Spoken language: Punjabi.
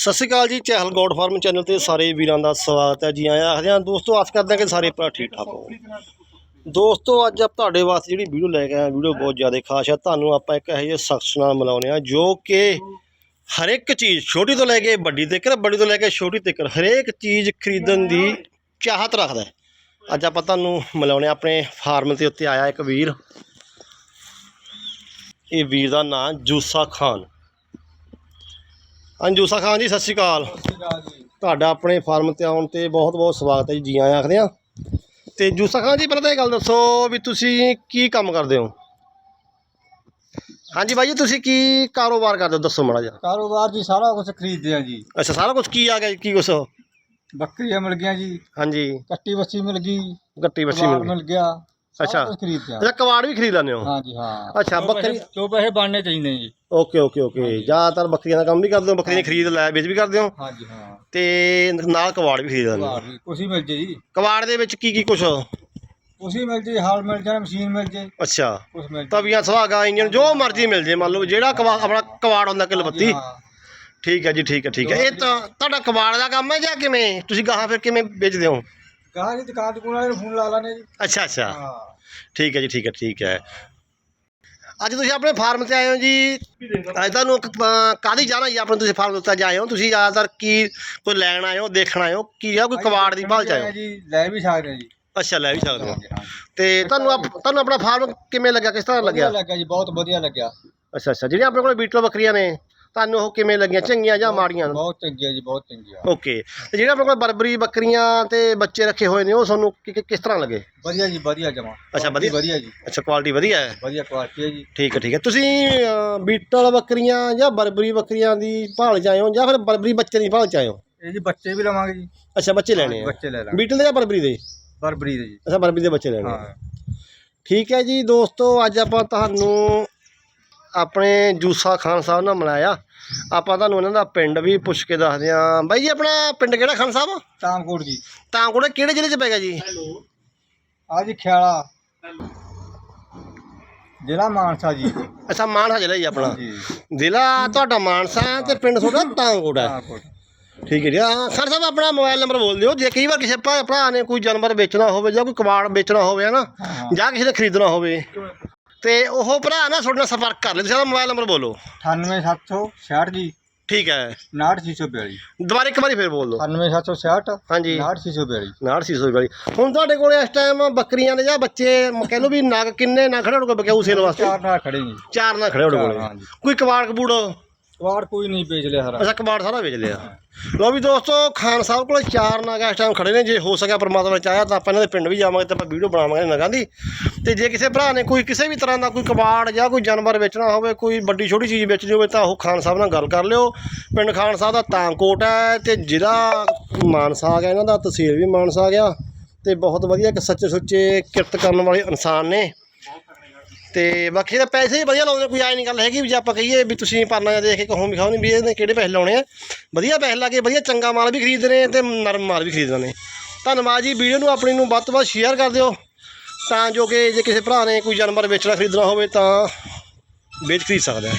ਸਤਿ ਸ਼੍ਰੀ ਅਕਾਲ ਜੀ, ਚਹਿਲ ਗੋਡ ਫਾਰਮ ਚੈਨਲ ਤੇ ਸਾਰੇ ਵੀਰਾਂ ਦਾ ਸਵਾਗਤ ਹੈ ਜੀ। ਆਇਆਂ ਆਖਦੇ ਹਾਂ, ਦੋਸਤੋ, ਆਸ ਕਰਦੇ ਹਾਂ ਕਿ ਸਾਰੇ ਭਰਾ ਠੀਕ ਠਾਕ ਹੋ ਦੋਸਤੋ, ਅੱਜ ਆਪ ਤੁਹਾਡੇ ਵਾਸਤੇ ਜਿਹੜੀ ਵੀਡੀਓ ਲੈ ਕੇ ਆਏ ਵੀਡੀਓ ਬਹੁਤ ਜ਼ਿਆਦਾ ਖਾਸ ਹੈ। ਤੁਹਾਨੂੰ ਆਪਾਂ ਇੱਕ ਇਹੋ ਜਿਹੇ ਸ਼ਖਸ ਨਾਲ ਮਿਲਾਉਂਦੇ ਆ ਜੋ ਕਿ ਹਰ ਇੱਕ ਚੀਜ਼ ਛੋਟੀ ਤੋਂ ਲੈ ਕੇ ਵੱਡੀ ਤੱਕ, ਵੱਡੀ ਤੋਂ ਲੈ ਕੇ ਛੋਟੀ ਤੱਕ, ਹਰੇਕ ਚੀਜ਼ ਖਰੀਦਣ ਦੀ ਚਾਹਤ ਰੱਖਦਾ ਅੱਜ ਆਪਾਂ ਤੁਹਾਨੂੰ ਮਿਲਾਉਣੇ ਹਾਂ, ਆਪਣੇ ਫਾਰਮ ਦੇ ਉੱਤੇ ਆਇਆ ਇੱਕ ਵੀਰ। ਇਹ ਵੀਰ ਦਾ ਨਾਮ ਜੂਸਾ ਖਾਨ। ਹਾਂਜੀ ਜੂਸਾ ਖਾਨ ਜੀ ਸਤਿ ਸ਼੍ਰੀ ਅਕਾਲ। ਤੁਹਾਡਾ ਆਪਣੇ ਫਾਰਮ ਤੇ ਆਉਣ ਤੇ ਬਹੁਤ ਬਹੁਤ ਸਵਾਗਤ ਹੈ ਜੀ ਜੀ ਆਇਆਂ ਆਖਦੇ ਆ ਤੇ ਜੂਸਾ ਖਾਨ ਜੀ ਪਹਿਲਾਂ ਤਾਂ ਇਹ ਗੱਲ ਦੱਸੋ ਵੀ ਤੁਸੀਂ ਕੀ ਕੰਮ ਕਰਦੇ ਹੋ? ਹਾਂਜੀ ਬਾਈ ਜੀ ਤੁਸੀਂ ਕੀ ਕਾਰੋਬਾਰ ਕਰਦੇ ਹੋ? ਦੱਸੋ ਮਾੜਾ ਜਿਹਾ। ਕਾਰੋਬਾਰ ਜੀ ਸਾਰਾ ਕੁਝ ਖਰੀਦਦੇ ਆ ਜੀ। ਅੱਛਾ ਸਾਰਾ ਕੁਝ ਕੀ ਆ ਗਿਆ ਜੀ? ਕੀ ਕੁਛ? ਬੱਕਰੀਆਂ ਮਿਲ ਗਈਆਂ ਜੀ। ਹਾਂਜੀ। ਕੱਟੀ ਬੱਚੀ ਮਿਲ ਗਈ। ਗੱਟੀ ਕਬਾੜ ਮਿਲ ਗਈ। ਮਿਲ ਗਿਆ। ਅੱਛਾ। ਸਾਰਾ ਕੁਝ ਖਰੀਦਦੇ ਆ ਅੱਛਾ ਕਬਾੜ ਵੀ ਖਰੀਦ ਲੈਂਦੇ ਹੋ? ਹਾਂ। ਜੀ ਹਾਂ ਅੱਛਾ ਬੱਕਰੀ ਜੋ ਪੈਸੇ ਬਣਨੇ ਚਾਹੀਦੇ ਜੀ। Okay okay okay. ਜ਼ਿਆਦਾਤਰ ਬੱਕਰੀਆਂ ਦਾ ਕੰਮ ਵੀ ਕਰਦੇ ਹੋ ਬੱਕਰੀਆਂ ਖਰੀਦ ਲੈ ਵੇਚ ਵੀ ਕਰਦੇ ਹੋ? ਹਾਂ ਜੀ ਹਾਂ। ਤੇ ਨਾਲ ਕਬਾੜ ਵੀ ਖਰੀਦ ਲੈਂਦੇ ਹੋ? ਕਬਾੜ ਵੀ ਕੁਛ ਹੀ ਮਿਲ ਜੇ ਜੀ। ਕਬਾੜ ਦੇ ਵਿੱਚ ਕੀ ਕੀ ਕੁਛ? ਕੁਛ ਹੀ ਮਿਲ ਜੇ ਹਾਲ ਮਿਲ ਜਾਣਾ ਮਸ਼ੀਨ ਮਿਲ ਜੇ। ਅੱਛਾ। ਕੁਛ ਮਿਲ ਜੇ। ਤਵੀਆਂ ਸੁਹਾਗਾ ਇੰਜਨ ਜੋ ਮਰਜ਼ੀ ਮਿਲ ਜੇ। ਮੰਨ ਲਓ ਜਿਹੜਾ ਕਬਾ ਆਪਣਾ ਕਬਾੜ ਹੁੰਦਾ ਕਿਲ ਬੱਤੀ। ਹਾਂ। ਠੀਕ ਹੈ ਜੀ ਠੀਕ ਹੈ ਠੀਕ ਹੈ। ਇਹ ਤਾਂ ਤੁਹਾਡਾ ਕਬਾੜ ਦਾ ਕੰਮ ਹੈ ਜਾਂ ਕਿਵੇਂ? ਤੁਸੀਂ ਗਾਹਾਂ ਫਿਰ ਕਿਵੇਂ ਵੇਚਦੇ ਹੋ? ਕਹਾ ਜੀ ਦੁਕਾਨ ਦੁਕਾਨ ਵਾਲੇ ਨੂੰ ਫੋਨ ਲਾ ਲਾਣੇ ਜੀ। ਅੱਛਾ ਅੱਛਾ। ਹਾਂ। ਠੀਕ ਹੈ ਜੀ ਠੀਕ ਹੈ ਠੀਕ ਹੈ। ਅੱਜ ਤੁਸੀਂ ਆਪਣੇ ਫਾਰਮ ਤੇ ਆਏ ਹੋ ਜੀ। ਅੱਜ ਤੁਹਾਨੂੰ ਕਾਹਦੀ ਜਾਣਾ ਜੀ? ਆਪਣੇ ਤੁਸੀਂ ਫਾਰਮ ਉੱਤੇ ਆਏ ਹੋ। ਤੁਸੀਂ ਜ਼ਿਆਦਾਤਰ ਕੀ ਕੋਈ ਲੈਣ ਆਏ ਹੋ ਦੇਖਣ ਆਏ ਹੋ? ਕੀ ਆ ਕੋਈ ਕਬਾੜ ਦੀ ਭਾਲ ਚ ਆਏ ਹੋ? ਜੀ ਲੈ ਵੀ ਸਕਦੇ ਆ ਜੀ। ਅੱਛਾ ਲੈ ਵੀ ਸਕਦੇ ਹੋ। ਹਾਂ ਹਾਂ। ਤੇ ਤੁਹਾਨੂੰ ਆਪ- ਤੁਹਾਨੂੰ ਆਪਣਾ ਫਾਰਮ ਕਿਵੇਂ ਲੱਗਿਆ? ਕਿਸ ਤਰ੍ਹਾਂ ਵਧੀਆ ਲੱਗਿਆ? ਲੱਗਿਆ ਜੀ ਬਹੁਤ ਵਧੀਆ ਲੱਗਿਆ। ਅੱਛਾ ਅੱਛਾ। ਜਿਹੜੀਆਂ ਆਪਣੇ ਕੋਲ ਬੀਟਲ ਬੱਕਰੀਆਂ ਨੇ ਤੁਹਾਨੂੰ ਉਹ ਕਿਵੇਂ ਲੱਗੀਆਂ? ਚੰਗੀਆਂ ਜਾਂ ਮਾੜੀਆਂ ਬਹੁਤ ਚੰਗੀ ਆ ਜੀ ਬਹੁਤ ਚੰਗੀ ਆ ਓਕੇ। ਤੇ ਜਿਹੜੇ ਆਪਣੇ ਕੋਲ ਬਰਬਰੀ ਬੱਕਰੀਆਂ ਤੇ ਬੱਚੇ ਰੱਖੇ ਹੋਏ ਨੇ ਉਹ ਤੁਹਾਨੂੰ ਕਿ- ਕਿ- ਕਿਸ ਤਰ੍ਹਾਂ ਲੱਗੇ? ਵਧੀਆ ਜੀ ਵਧੀਆ ਜਮਾ। ਅੱਛਾ, ਵਧੀਆ? ਵਧੀਆ ਜੀ। ਅੱਛਾ ਕੁਆਲਿਟੀ ਵਧੀਆ ਹੈ? ਵਧੀਆ ਕੁਆਲਿਟੀ ਹੈ ਜੀ। ਠੀਕ ਹੈ ਠੀਕ ਹੈ। ਤੁਸੀਂ ਬੀਟਲ ਬੱਕਰੀਆਂ ਜਾਂ ਬਰਬਰੀ ਬੱਕਰੀਆਂ ਦੀ ਭਾਲ ਚ ਆਏ ਹੋ ਜਾਂ ਫਿਰ ਬਰਬਰੀ ਬੱਚੇ ਦੀ ਭਾਲ ਚ ਆਏ ਹੋ? ਇਹ ਜੀ ਬੱਚੇ ਵੀ ਲਵਾਂਗੇ ਜੀ। ਅੱਛਾ ਬੱਚੇ ਲੈਣੇ ਆ। ਬੱਚੇ ਲੈ ਲਾਂਗੇ। ਬੀਟਲ ਦੇ ਜਾਂ ਬਰਬਰੀ ਦੇ? ਬਰਬਰੀ ਦੇ ਜੀ। ਅੱਛਾ ਬਰਬਰੀ ਦੇ ਬੱਚੇ ਲੈਣੇ ਆ ਹਾਂ। ਠੀਕ ਹੈ ਜੀ ਦੋਸਤੋ ਅੱਜ ਆਪਾਂ ਤੁਹਾਨੂੰ ਆਪਣੇ ਜੂਸਾ ਖਾਨ ਸਾਹਿਬ ਨਾਲ ਮਿਲਾਇਆ। ਆਪਾਂ ਤੁਹਾਨੂੰ ਇਹਨਾਂ ਦਾ ਪਿੰਡ ਵੀ ਪੁੱਛ ਕੇ ਦੱਸਦੇ ਹਾਂ। ਬਾਈ ਜੀ ਆਪਣਾ ਪਿੰਡ ਕਿਹੜਾ ਖਾਨ ਸਾਹਿਬ? ਤਾਮਕੋਟ ਜੀ। ਤਾਂ ਕੋਲੇ ਕਿਹੜੇ ਜ਼ਿਲ੍ਹੇ ਚ ਪੈ ਗਿਆ ਜੀ? ਆ ਜੀ ਖਿਆਲਾ। ਜ਼ਿਲ੍ਹਾ ਮਾਨਸਾ ਜੀ। ਅੱਛਾ ਮਾਨਸਾ ਜ਼ਿਲ੍ਹਾ ਜੀ ਆਪਣਾ। ਜੀ ਜ਼ਿਲ੍ਹਾ ਤੁਹਾਡਾ ਮਾਨਸਾ ਹੈ ਤੇ ਪਿੰਡ ਤੁਹਾਡਾ ਤਾਂਗੋਟ ਹੈ। ਤਾਮਕੋਟ। ਠੀਕ ਹੈ ਜੀ। ਹਾਂ ਸਰ ਸਾਹਿਬ ਆਪਣਾ ਮੋਬਾਈਲ ਨੰਬਰ ਬੋਲ ਦਿਓ। ਜੇ ਕਈ ਵਾਰ ਕਿਸੇ ਭਰਾ ਭਰਾ ਨੇ ਕੋਈ ਜਾਨਵਰ ਵੇਚਣਾ ਹੋਵੇ ਜਾਂ ਕੋਈ ਕਬਾੜ ਵੇਚਣਾ ਹੋਵੇ ਹਾਂ। ਜਾਂ ਕਿਸੇ ਨੇ ਖਰੀਦਣਾ ਹੋਵੇ। ਤੇ ਉਹ ਭਰਾ ਨਾ ਤੁਹਾਡੇ ਨਾਲ ਸੰਪਰਕ ਕਰ ਲੈ ਤੁਸੀਂ ਆਪਣਾ ਮੋਬਾਈਲ ਨੰਬਰ ਬੋਲੋ। 98766 ਜੀ। ਠੀਕ ਹੈ। 69642 ਦੁਬਾਰਾ ਇੱਕ ਵਾਰੀ ਫੇਰ ਬੋਲ। ਦਿਓ 98766 ਹਾਂਜੀ। 69642 ਨਾੜ ਸੀ ਸੋਈ ਵਾਲੀ ਹੁਣ ਤੁਹਾਡੇ ਕੋਲ ਇਸ ਟਾਈਮ ਬੱਕਰੀਆਂ ਦੇ ਜਾਂ ਬੱਚੇ ਕਹਿ ਲਓ ਵੀ ਨਗ ਕਿੰਨੇ ਨਗ ਖੜੇ ਹੋਣਗੇ ਬਕਿਆਊ ਸੇਲ ਵਾਸਤੇ। ਚਾਰ ਨਾਲ ਖੜੇ ਜੀ। ਚਾਰ ਨਗ ਖੜੇ ਕੋਲੇ। ਹਾਂਜੀ। ਕੋਈ ਕਬਾੜ ਕਬੂੜ? ਕਵਾੜ ਕੋਈ ਨਹੀਂ ਵੇਚ ਲਿਆ ਹਰਾ ਅੱਛਾ, ਕਬਾੜ ਸਾਰਾ ਵੇਚ ਲਿਆ। ਲੋ ਵੀ ਦੋਸਤੋ, ਖਾਨ ਸਾਹਿਬ ਕੋਲ ਚਾਰ ਨਗ ਇਸ ਟਾਈਮ ਖੜੇ ਨੇ। ਜੇ ਹੋ ਸਕਿਆ ਪਰਮਾਤਮਾ ਚਾਹਿਆ ਤਾਂ ਆਪਾਂ ਇਹਨਾਂ ਦੇ ਪਿੰਡ ਵੀ ਜਾਵਾਂਗੇ ਤੇ ਆਪਾਂ ਵੀਡੀਓ ਬਣਾਵਾਂਗੇ ਨਗਾਂ ਦੀ। ਤੇ ਜੇ ਕਿਸੇ ਭਰਾ ਨੇ ਕੋਈ ਕਿਸੇ ਵੀ ਤਰ੍ਹਾਂ ਦਾ ਕੋਈ ਕਬਾੜ ਜਾਂ ਕੋਈ ਜਾਨਵਰ ਵੇਚਣਾ ਹੋਵੇ, ਕੋਈ ਵੱਡੀ ਛੋਟੀ ਚੀਜ਼ ਵੇਚਣੀ ਹੋਵੇ ਤਾਂ ਉਹ ਖਾਨ ਸਾਹਿਬ ਨਾਲ ਗੱਲ ਕਰ ਲਿਓ। ਪਿੰਡ ਖਾਨ ਸਾਹਿਬ ਦਾ ਤਾਂਕੋਟ ਹੈ ਤੇ ਜ਼ਿਲ੍ਹਾ ਮਾਨਸਾ ਆ ਗਿਆ ਇਹਨਾਂ ਦਾ, ਤਹਿਸੀਲ ਵੀ ਮਾਨਸਾ ਆ। ਗਿਆ ਤੇ ਬਹੁਤ ਵਧੀਆ ਇੱਕ ਸੱਚੇ ਸੁੱਚੇ ਕਿਰਤ ਕਰਨ ਵਾਲੇ ਇਨਸਾਨ ਨੇ। ਤੇ ਬਾਕੀ ਤਾਂ ਪੈਸੇ ਵੀ ਵਧੀਆ ਲਾਉਂਦੇ ਕੋਈ ਆਏ ਨਹੀਂ ਗੱਲ ਹੈਗੀ ਵੀ ਜੇ ਆਪਾਂ ਕਹੀਏ ਵੀ ਤੁਸੀਂ ਪਰਨਾ ਜਾਂ ਦੇਖ ਕੇ ਕਹੋ ਵੀ ਖਾਓ ਨਹੀਂ ਵੀ ਇਹਨੇ ਕਿਹੜੇ ਪੈਸੇ ਲਾਉਣੇ ਆ। ਵਧੀਆ ਪੈਸੇ ਲਾ ਕੇ ਵਧੀਆ ਚੰਗਾ ਮਾਲ ਵੀ ਖਰੀਦਦੇ ਨੇ ਤੇ ਨਰਮ ਮਾਲ ਵੀ ਖਰੀਦਦੇ ਨੇ। ਧੰਨਵਾਦ ਜੀ, ਵੀਡੀਓ ਨੂੰ ਆਪਣੀ ਨੂੰ ਵੱਧ ਤੋਂ ਵੱਧ ਸ਼ੇਅਰ ਕਰ ਦਿਓ। ਤਾਂ ਜੋ ਕਿ ਜੇ ਕਿਸੇ ਭਰਾ ਨੇ ਕੋਈ ਜਾਨਵਰ ਵੇਚਣਾ ਖਰੀਦਣਾ ਹੋਵੇ ਤਾਂ ਵੇਚ ਖਰੀਦ ਸਕਦਾ ਹੈ